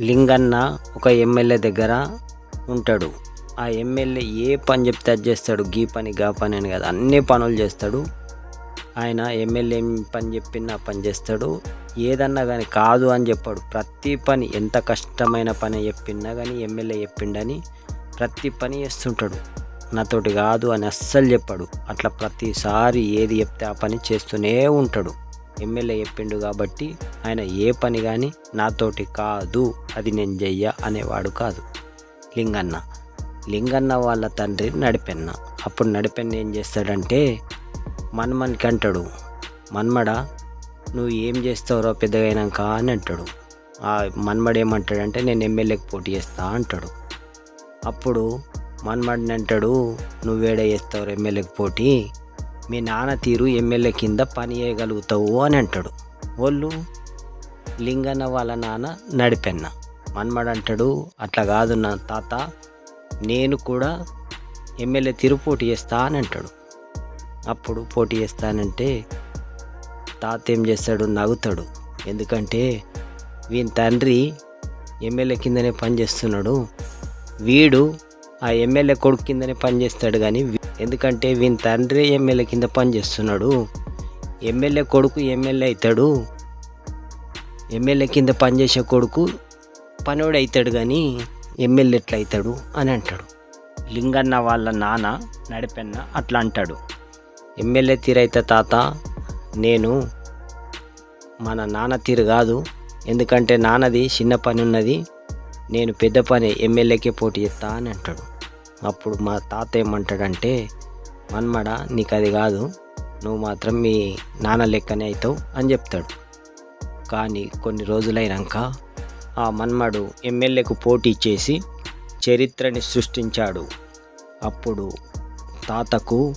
లింగన్న ఒక ఎమ్మెల్యే దగ్గర ఉంటాడు. ఆ ఎమ్మెల్యే ఏ పని చెప్తే అది చేస్తాడు. గీ పని గా పని అని కాదు. అన్ని పనులు చేస్తాడు. ఆయన ఎమ్మెల్యే ఏం పని చెప్పినా పని చేస్తాడు. ఏదన్నా కానీ కాదు అని చెప్పాడు. ప్రతి పని ఎంత కష్టమైన పని చెప్పినా కానీ ఎమ్మెల్యే చెప్పిండని ప్రతి పని చేస్తుంటాడు. నాతోటి కాదు అని అస్సలు చెప్పాడు. అట్లా ప్రతిసారి ఏది చెప్తే ఆ పని చేస్తూనే ఉంటాడు. ఎమ్మెల్యే చెప్పిండు కాబట్టి ఆయన ఏ పని కానీ నాతోటి కాదు అది నేను చెయ్య అనేవాడు కాదు. లింగన్న. లింగన్న వాళ్ళ తండ్రి నడిపెన్న. అప్పుడు నడిపెన్న ఏం చేస్తాడంటే మన్మన్కి అంటాడు మన్మడ నువ్వు ఏం చేస్తావురో పెద్దగైనాక అని అంటాడు. ఆ మన్మడు ఏమంటాడంటే నేను ఎమ్మెల్యేకి పోటీ చేస్తా అంటాడు. అప్పుడు మన్మడిని అంటాడు నువ్వేడే చేస్తావు ఎమ్మెల్యేకి పోటీ? మీ నాన్న తీరు ఎమ్మెల్యే కింద పని చేయగలుగుతావు అని అంటాడు. వాళ్ళు లింగన్న వాళ్ళ నాన్న నడిపెన్న. మన్మడు అంటాడు అట్లా కాదు నా తాత నేను కూడా ఎమ్మెల్యే తీరు పోటీ చేస్తా అని అంటాడు. అప్పుడు పోటీ చేస్తానంటే తాత ఏం చేస్తాడు? నవ్వుతాడు. ఎందుకంటే వీని తండ్రి ఎమ్మెల్యే కిందనే పని చేస్తున్నాడు వీడు ఆ ఎమ్మెల్యే కొడుకు కిందనే పని చేస్తాడు కానీ ఎందుకంటే వీని తండ్రి ఎమ్మెల్యే కింద పని చేస్తున్నాడు ఎమ్మెల్యే కొడుకు ఎమ్మెల్యే అవుతాడు. ఎమ్మెల్యే కింద పనిచేసే కొడుకు పనివాడు అవుతాడు కానీ ఎమ్మెల్యే ఎట్లా అవుతాడు అని అంటాడు. లింగన్న వాళ్ళ నాన్న నడిపెన్న అట్లా అంటాడు. ఎమ్మెల్యే తీరైతే తాత నేను మన నాన్న తీరు కాదు. ఎందుకంటే నాన్నది చిన్న పని ఉన్నది. నేను పెద్ద పని ఎమ్మెల్యేకే పోటీ చేస్తా అని అంటాడు. అప్పుడు మా తాత ఏమంటాడంటే మన్మడ నీకు అది కాదు. నువ్వు మాత్రం మీ నాన్న లెక్కనే అవుతావు అని చెప్తాడు. కానీ కొన్ని రోజులైనాక ఆ మన్మడు ఎమ్మెల్యేకు పోటీ చేసి చరిత్రని సృష్టించాడు. అప్పుడు తాతకు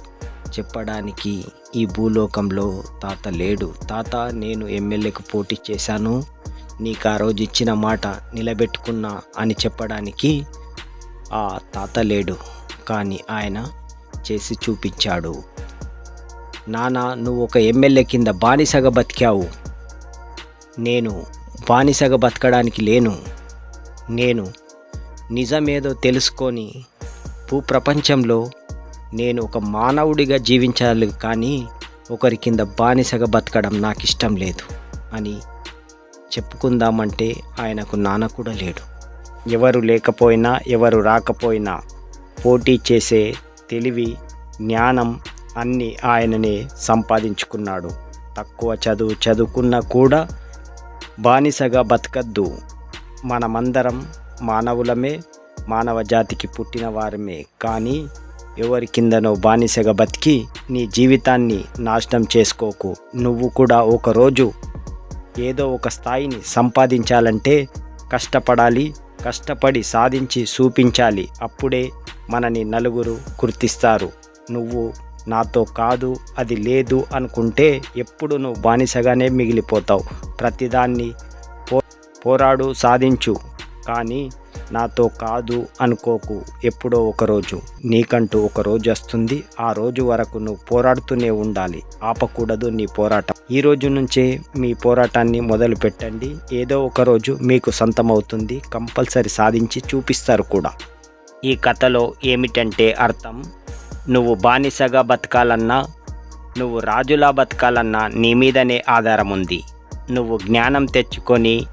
చెప్పడానికి ఈ భూలోకంలో తాత లేడు. తాత నేను ఎమ్మెల్యేకు పోటీ చేశాను. నీకు ఆ రోజు ఇచ్చిన మాట నిలబెట్టుకున్నా అని చెప్పడానికి ఆ తాత లేడు కానీ ఆయన చేసి చూపించాడు. నానా నువ్వు ఒక ఎమ్మెల్యే కింద బానిసగా బతికావు. నేను బానిసగా బతకడానికి లేను. నేను నిజమేదో తెలుసుకొని భూప్రపంచంలో నేను ఒక మానవుడిగా జీవించాలి కానీ ఒకరి కింద బానిసగా బతకడం నాకు ఇష్టం లేదు అని చెప్పుకుందామంటే ఆయనకు నాన్న కూడా లేడు. ఎవరు లేకపోయినా ఎవరు రాకపోయినా పోటీ చేసే తెలివి జ్ఞానం అన్నీ ఆయననే సంపాదించుకున్నాడు. తక్కువ చదువు చదువుకున్నా కూడా బానిసగా బతకద్దు. మనమందరం మానవులమే మానవ జాతికి పుట్టిన వారమే. కానీ ఎవరి కిందనో బానిసగా బతికి నీ జీవితాన్ని నాశనం చేసుకోకు. నువ్వు కూడా ఒకరోజు ఏదో ఒక స్థాయిని సంపాదించాలంటే కష్టపడాలి కష్టపడి సాధించి చూపించాలి. అప్పుడే మనని నలుగురు గుర్తిస్తారు. నువ్వు నాతో కాదు అది లేదు అనుకుంటే ఎప్పుడు నువ్వు బానిసగానే మిగిలిపోతావు. ప్రతిదాన్ని పో పోరాడు సాధించు. కానీ నాతో కాదు అనుకోకు. ఎప్పుడో ఒకరోజు నీకంటూ ఒక రోజు వస్తుంది. ఆ రోజు వరకు నువ్వు పోరాడుతూనే ఉండాలి. ఆపకూడదు నీ పోరాటం. ఈ రోజు నుంచే మీ పోరాటాన్ని మొదలు పెట్టండి. ఏదో ఒక రోజు మీకు సొంతమవుతుంది. కంపల్సరీ సాధించి చూపిస్తారు కూడా. ఈ కథలో ఏమిటంటే అర్థం? నువ్వు బానిసగా బతకాలన్నా నువ్వు రాజులా బతకాలన్నా నీ మీదనే ఆధారం ఉంది నువ్వు జ్ఞానం తెచ్చుకొని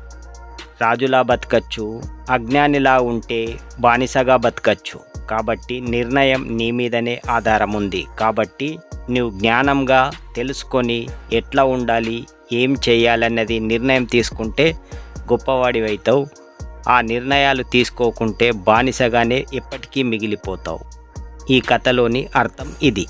రాజులా బతకచ్చు అజ్ఞానిలా ఉంటే బానిసగా బతకచ్చు. కాబట్టి నిర్ణయం నీ మీదనే ఆధారం ఉంది కాబట్టి నువ్వు జ్ఞానంగా తెలుసుకొని ఎట్లా ఉండాలి ఏం చేయాలన్నది నిర్ణయం తీసుకుంటే గొప్పవాడివైతావు. ఆ నిర్ణయాలు తీసుకోకుంటే బానిసగానే ఎప్పటికీ మిగిలిపోతావు. ఈ కథలోని అర్థం ఇది.